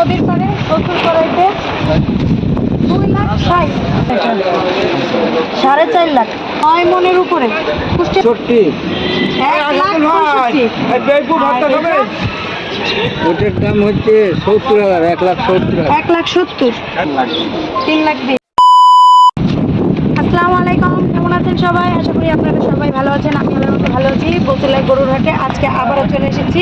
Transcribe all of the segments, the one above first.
নদীর পাড়ে গোসল করাইতে দুই লাখ ষাট। সাড়ে চার লাখ। নয় মনের উপরে। ওটার দাম হচ্ছে সত্তর হাজার এক লাখ সত্তর এক লাখ সত্তর। তিন লাখ বিশ আসসালামু আলাইকুম, কেমন আছেন সবাই? আশা করি আপনারা সবাই ভালো আছেন আমি আমার ভালো আছি। বসিলাই গরুর হাটে আজকে আবারও চলে এসেছি।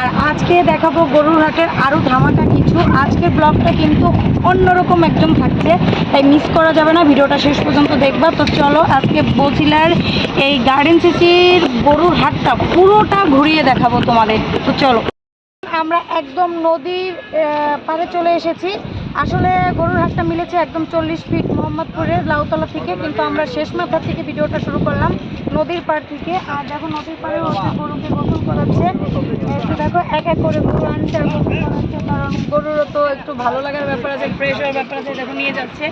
আর আজকে দেখাবো গরুর হাটের আরও ধামাকা কিছু। আজকের ব্লগটা কিন্তু অন্যরকম একদম থাকছে, তাই মিস করা যাবে না। ভিডিওটা শেষ পর্যন্ত দেখবা। তো চলো আজকে বসিলার এই গার্ডেন সিটির গরুর হাটটা পুরোটা ঘুরিয়ে দেখাবো তোমাদের। তো চলো। আমরা একদম নদীর পাড়ে চলে এসেছি। আসলে গরুর হাটটা মিলেছে একদম চল্লিশ ফিট মোহাম্মদপুরের লাউতলা থেকে, কিন্তু আমরা শেষ মাথা থেকে ভিডিওটা শুরু করলাম নদীর পাড় থেকে। আর দেখো নদীর পাড়ে হচ্ছে গরুকে গোসল করাচ্ছে। দেখো, এক এক করে গরু আনছে আর গোসল করাচ্ছে কারণ গরুরও তো একটু ভালো লাগার ব্যাপার আছে ফ্রেশ হওয়ার ব্যাপার আছে, দেখো নিয়ে যাচ্ছে।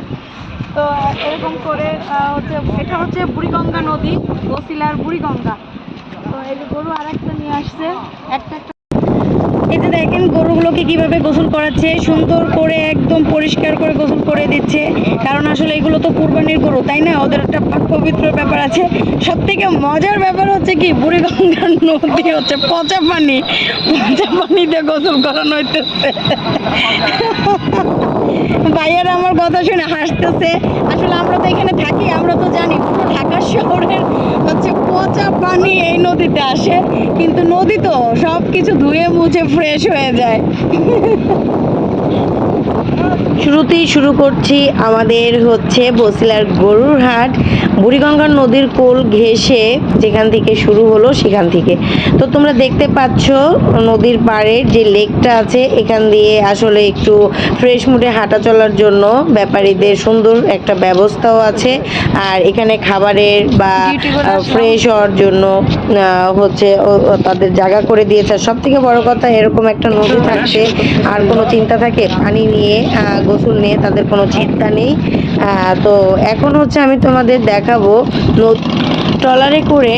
তো এরকম করে হচ্ছে, এটা হচ্ছে বুড়িগঙ্গা নদী বসিলার বুড়িগঙ্গা। তো এই গরু আরেকটা নিয়ে আসছে একটা একটা যে দেখেন, গরুগুলোকে কীভাবে গোসল করাচ্ছে, সুন্দর করে একদম পরিষ্কার করে গোসল করে দিচ্ছে। কারণ আসলে এগুলো তো কুরবানির গরু, তাই না? ওদের একটা পবিত্র ব্যাপার আছে। সব থেকে মজার ব্যাপার হচ্ছে কি, বুড়িগঙ্গার নদী হচ্ছে পচা পানি। পচা পানিতে গোসল করানো হইতেছে। ভাইয়ারা আমার কথা শুনে হাসতেছে। আসলে আমরা তো এখানে থাকি, আমরা তো জানি পুরো ঢাকা শহরের হচ্ছে পচা পানি এই নদীতে আসে, কিন্তু নদী তো সব কিছু ধুয়ে মুছে ফ্রেশ হয়ে যায়। শুরুতেই শুরু করছি আমাদের হচ্ছে বসিলার গরুর হাট। বুড়িগঙ্গার নদীর কোল ঘেঁষে যেখান থেকে শুরু হলো সেখান থেকে। তো তোমরা দেখতে পাচ্ছ নদীর পাড়ের যে লেকটা আছে এখান দিয়ে আসলে একটু ফ্রেশ মুডে হাঁটা চলার জন্য ব্যাপারীদের সুন্দর একটা ব্যবস্থাও আছে। আর এখানে খাবারের বা ফ্রেশ হওয়ার জন্য হচ্ছে তাদের জায়গা করে দিয়েছে। সব থেকে বড় কথা এরকম একটা নদী থাকছে আর কোনো চিন্তা থাকে? পানি নিয়ে গোসল নিয়ে তাদের কোনো চিন্তা নেই। তো এখন হচ্ছে আমি তোমাদের দেখাবো ট্রলারে করে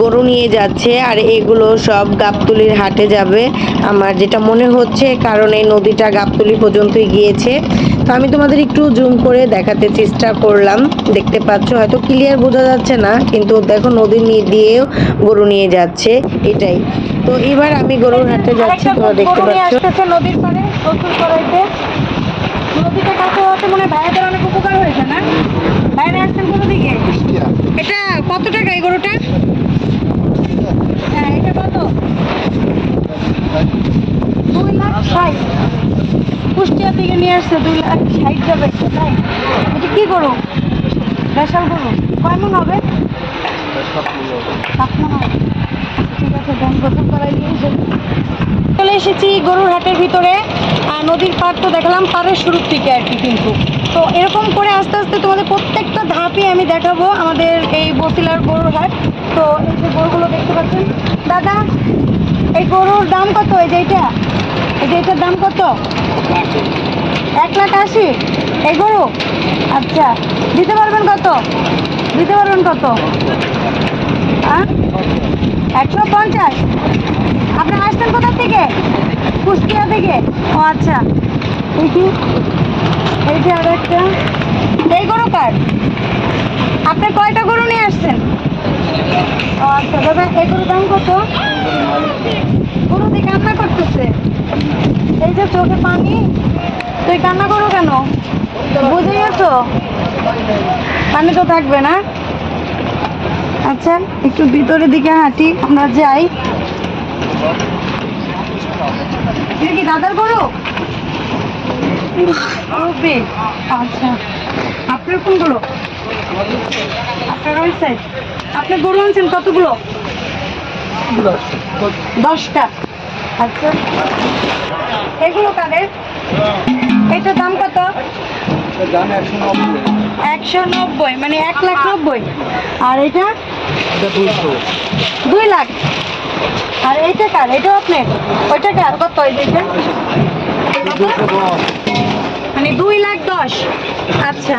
গরু নিয়ে যাচ্ছে আর এগুলো সব গাবতলির হাটে যাবে। আমার যেটা মনে হচ্ছে কারণ এই নদীটা গাবতলি পর্যন্তই গিয়েছে। তো আমি তোমাদের একটু জুম করে দেখাতে চেষ্টা করলাম। দেখতে পাচ্ছ, হয়তো ক্লিয়ার বোঝা যাচ্ছে না, কিন্তু দেখো নদী নিয়ে দিয়েও গরু নিয়ে যাচ্ছে। এটাই। তো এবার আমি গরুর হাটে যাচ্ছি, তোমরা দেখতে পাচ্ছ। নদীর পাড়ে কাছে হচ্ছে মনে হয় ভাইয়াদের অনেক উপকার হয়েছে না? ভাইরা আসছেন কোন দিকে এটা কত টাকা এই গরুটা? হ্যাঁ এটা কত? দুই লাখ ষাট। কুষ্টিয়া থেকে নিয়ে আসছে দুই লাখ ষাট যাবে তাই? এটা কি গরু? দেশাল গরু। কয় মন হবে। সাত মন হবে ঠিক আছে দেন গোসল করাই দিয়ে এসে চলে এসেছি গরুর ভিতরে নদীর পাড় তো দেখলাম, পাড়ের শুরুর থেকে আর কি কিন্তু। তো এরকম করে আস্তে আস্তে তোমাদের প্রত্যেকটা ধাপই আমি দেখাবো আমাদের এই বসিলার গরুর হাট। তো এই যে গরুগুলো দেখতে পাচ্ছেন, দাদা, এই গরুর দাম কত? এই যে এইটা, এই যে এটার দাম কত? এক লাখ আশি। এই গরু? আচ্ছা দিতে পারবেন কত? দিতে পারবেন কত? হ্যাঁ একশো পঞ্চাশ? আপনি আসছেন কোথা থেকে? কুষ্টিয়া থেকে? ও আচ্ছা। দেখি এই যে আর একটা এই গরু কার? আপনি কয়টা গরু নিয়ে আসছেন? ও আচ্ছা দাদা, এই গরুর দাম কত? গরু দিয়ে কান্না করতেছে। এই যে চোখে পানি, তুই কান্না করো কেন? বুঝে গেছো? পানি তো থাকবে না। আচ্ছা একটু ভিতরের দিকে হাঁটি, আমরা যাই। এটা কি দাদার গরু? আচ্ছা। আপনার কোনগুলো আপনার ওই সাইড আপনি গরু আনছেন কতগুলো? দশটা। আচ্ছা। এগুলো কাদের? এটার দাম কত? দাম একশো নব্বই। মানে এক লাখ নব্বই। আর এটা? এটা দুই লাখ। আর এইটা কার? এটাও আপনার? ওইটা কার? কত দশ। মানে দুই লাখ দশ। আচ্ছা।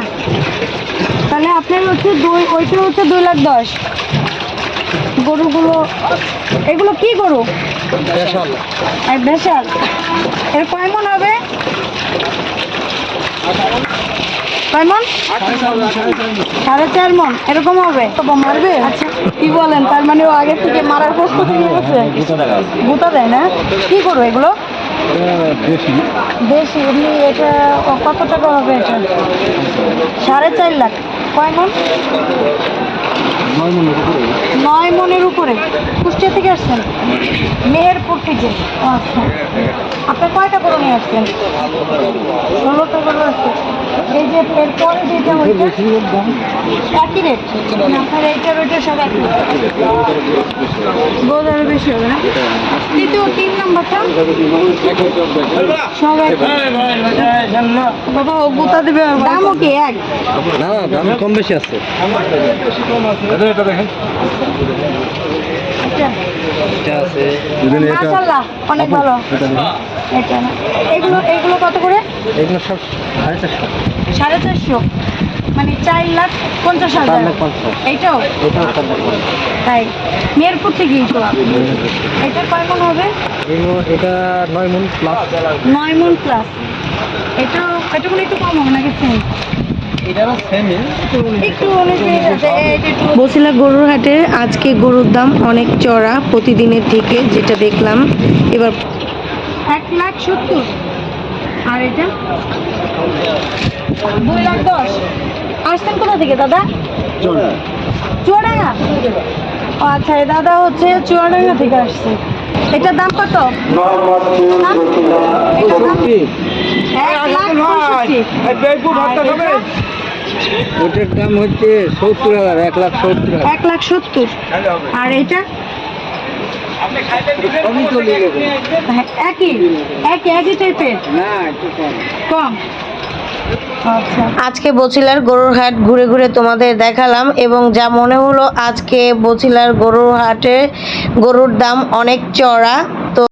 তাহলে আপনার হচ্ছে দুই ওইটা হচ্ছে দুই লাখ দশ। গরুগুলো এগুলো কি গরু? ভেসাল এর কয় মন হবে? কয় মন? সাড়ে চার মন। এরকম হবে? মারবে? আচ্ছা কি বলেন? তার মানে ও আগে থেকে মারার প্রস্তুতি নিয়ে গেছে? গুতা দেয় না? কি করব এগুলো? বেশি এমনি এটা কত টাকা হবে এটা? সাড়ে চার লাখ। কয় মন? নয় মনের উপরে? নয় মনের উপরে। কুষ্টিয়া থেকে আসছেন? মেহেরপুর থেকে। আচ্ছা। আপনি কয়টা করে নিয়ে আসছেন? ষোলোটা করে আসছেন এই যে এরপরে যেটা ওইটা একই রেট। আপনার এইটার ওইটা সব একই। বোধ আরও বেশি হবে না? তৃতীয় তিন নাম্বারটা? সব এক বাবা ও গুতা দেবে দামও কি এক? না না দাম কম বেশি আছে। দেখেন। আচ্ছা। এটা আছে। মাশাআল্লাহ অনেক ভালো। এটা এগুলো এগুলো কত করে? এগুলো সব সাড়ে চারশো। সাড়ে চারশো? মানে চার লাখ পঞ্চাশ হাজার। এইটাও? তাই। মেয়েরপুর থেকেই তো। এটা কয় মন হবে? এটা নয় মন প্লাস নয় মন প্লাস এটা এটা কোনো একটু কম হবে নাকি সেম? বসিলা গরুর হাটে আজকে গরুর দাম অনেক চড়া প্রতিদিনের থেকে যেটা দেখলাম। এবার এক লাখ সত্তর। আর এটা? দুই লাখ দশ। আসছেন কোথা থেকে দাদা? চুয়াডাঙ্গা? ও আচ্ছা এই দাদা হচ্ছে চুয়াডাঙ্গা থেকে আসছে। এটার দাম কত? দাম? ওটার দাম হচ্ছে সত্তর হাজার এক লাখ সত্তর এক লাখ সত্তর। আর এটা? হ্যাঁ, একই? একই একই টাইপের না কম। কম? আচ্ছা। আজকে বছিলার গরুর হাট ঘুরে ঘুরে তোমাদের দেখালাম এবং যা মনে হলো আজকে বছিলার গরুর হাটে গরুর দাম অনেক চড়া